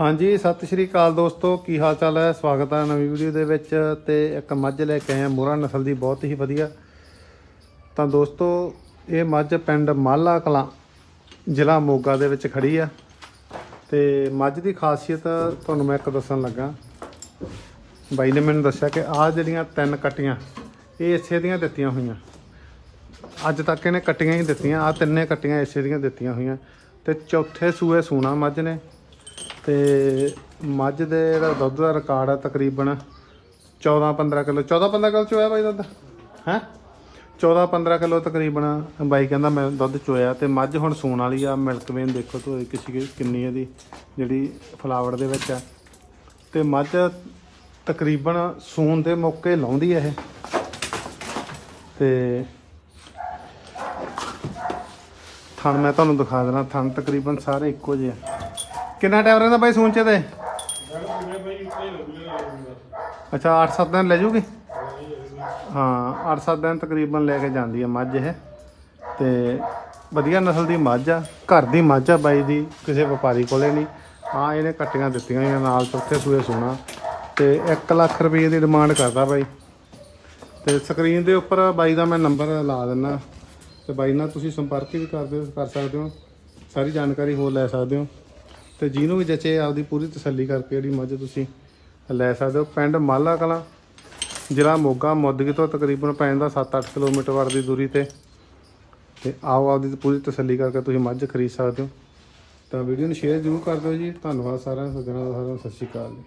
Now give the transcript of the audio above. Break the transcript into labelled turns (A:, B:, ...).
A: ਹਾਂਜੀ, ਸਤਿ ਸ਼੍ਰੀ ਅਕਾਲ ਦੋਸਤੋ, ਕੀ ਹਾਲ ਚਾਲ ਹੈ? ਸਵਾਗਤ ਹੈ ਨਵੀਂ ਵੀਡੀਓ ਦੇ ਵਿੱਚ ਤੇ ਇੱਕ ਮੱਝ ਲੈ ਕੇ ਆਏ ਹਾਂ ਮੋਹਰਾ ਨਸਲ ਦੀ, ਬਹੁਤ ਹੀ ਵਧੀਆ। ਤਾਂ ਦੋਸਤੋ, ਇਹ ਮੱਝ ਪਿੰਡ ਮਾਲਾ ਕਲਾਂ, ਜ਼ਿਲ੍ਹਾ ਮੋਗਾ ਦੇ ਵਿੱਚ ਖੜੀ ਆ। ਤੇ ਮੱਝ ਦੀ ਖਾਸੀਅਤ ਤੁਹਾਨੂੰ ਮੈਂ ਇੱਕ ਦੱਸਣ ਲੱਗਾ। ਬਾਈ ਨੇ ਮੈਨੂੰ ਦੱਸਿਆ ਕਿ ਆਹ ਜਿਹੜੀਆਂ ਤਿੰਨ ਕੱਟੀਆਂ, ਇਹ ਇਸੇ ਦੀਆਂ ਦਿੱਤੀਆਂ ਹੋਈਆਂ। ਅੱਜ ਤੱਕ ਇਹਨੇ ਕੱਟੀਆਂ ਹੀ ਦਿੱਤੀਆਂ ਆ ਤਿੰਨੇ ਕੱਟੀਆਂ ਇਸੇ ਦੀਆਂ ਦਿੱਤੀਆਂ ਹੋਈਆਂ। ਤੇ ਚੌਥੇ ਸੂਏ ਸੂਣਾ ਮੱਝ ਨੇ। ਤੇ ਮੱਝ ਦੇ ਜਿਹੜਾ ਦੁੱਧ ਦਾ ਰਿਕਾਰਡ ਹੈ ਤਕਰੀਬਨ 14 15 ਕਿਲੋ। 14 15 ਕਿਲੋ ਚੋਇਆ ਬਾਈ ਦੁੱਧ? ਹੈ? 14 15 ਕਿਲੋ ਤਕਰੀਬਨ ਬਾਈ ਕਹਿੰਦਾ ਮੈਂ ਦੁੱਧ ਚੋਇਆ ਤੇ ਮੱਝ ਹੁਣ ਸੂਣ ਵਾਲੀ ਆ ਮਿਲਕ ਵੇਨ ਦੇਖੋ ਤੁਸੀਂ ਕਿਸੇ ਕਿੰਨੀ ਇਹਦੀ ਜਿਹੜੀ ਫਲਾਵਟ ਦੇ ਵਿੱਚ ਆ। ਤੇ ਮੱਝ ਤਕਰੀਬਨ ਸੂਣ ਦੇ ਮੌਕੇ ਲਾਉਂਦੀ ਆ ਇਹ। ਤੇ ਥਣ ਮੈਂ ਤੁਹਾਨੂੰ ਦਿਖਾ ਦੇਣਾ ਥਣ ਤਕਰੀਬਨ ਸਾਰੇ ਇੱਕੋ ਜਿਹੇ ਆ। ਕਿੰਨਾ ਟਾਈਮ ਰਹਿੰਦਾ ਬਾਈ ਸੂਣ ਚ ਤੇ ਅੱਛਾ 8-7 ਦਿਨ ਲੈ ਜੂਗੀ? ਹਾਂ 8-7 ਦਿਨ ਤਕਰੀਬਨ ਲੈ ਕੇ ਜਾਂਦੀ ਹੈ ਮੱਝ ਇਹ। ਤੇ ਵਧੀਆ ਨਸਲ ਦੀ ਮੱਝ ਆ, ਘਰ ਦੀ ਮੱਝ ਆ ਬਾਈ ਦੀ, ਕਿਸੇ ਵਪਾਰੀ ਕੋਲੇ ਨਹੀਂ। ਹਾਂ, ਇਹਨੇ ਕੱਟੀਆਂ ਦਿੱਤੀਆਂ ਹੋਈਆਂ ਨਾਲ ਚੌਥੇ ਸੂਏ ਸੋਨਾ ਤੇ 1 ਲੱਖ ਰੁਪਏ ਦੀ ਡਿਮਾਂਡ ਕਰਦਾ ਬਾਈ। ਤੇ ਸਕਰੀਨ ਦੇ ਉੱਪਰ ਬਾਈ ਦਾ ਮੈਂ ਨੰਬਰ ਲਾ ਦਿੰਨਾ। ਤੇ ਬਾਈ ਨਾਲ ਤੁਸੀਂ ਸੰਪਰਕ ਵੀ ਕਰਦੇ ਕਰ ਸਕਦੇ ਹੋ। ਸਾਰੀ ਜਾਣਕਾਰੀ ਹੋਰ ਲੈ ਸਕਦੇ ਹੋ। ਤੇ ਜਿਹਨੂੰ ਵੀ ਜਚੇ, ਆਪਦੀ ਪੂਰੀ ਤਸੱਲੀ ਕਰਕੇ ਜਿਹੜੀ ਮੱਝ ਤੁਸੀਂ ਲੈ ਸਕਦੇ ਹੋ। ਪਿੰਡ ਮਾਲਾ ਕਲਾਂ, ਜ਼ਿਲ੍ਹਾ ਮੋਗਾ ਮੁੱਦਗੀ ਤੋਂ ਤਕਰੀਬਨ ਪੈਂਦਾ 7-8 ਕਿਲੋਮੀਟਰ ਵਰ ਦੀ ਦੂਰੀ ਤੇ। ਤੇ ਆਓ ਆਪਦੀ ਪੂਰੀ ਤਸੱਲੀ ਕਰਕੇ ਤੁਸੀਂ ਮੱਝ ਖਰੀਦ ਸਕਦੇ ਹੋ। ਤਾਂ ਵੀਡੀਓ ਨੂੰ ਸ਼ੇਅਰ ਜ਼ਰੂਰ ਕਰ ਦਿਓ ਜੀ। ਧੰਨਵਾਦ ਸਾਰਿਆਂ ਸੱਜਣਾਂ ਦਾ ਸਾਰਿਆਂ ਨੂੰ ਸਤਿ ਸ਼੍ਰੀ ਅਕਾਲ ਜੀ।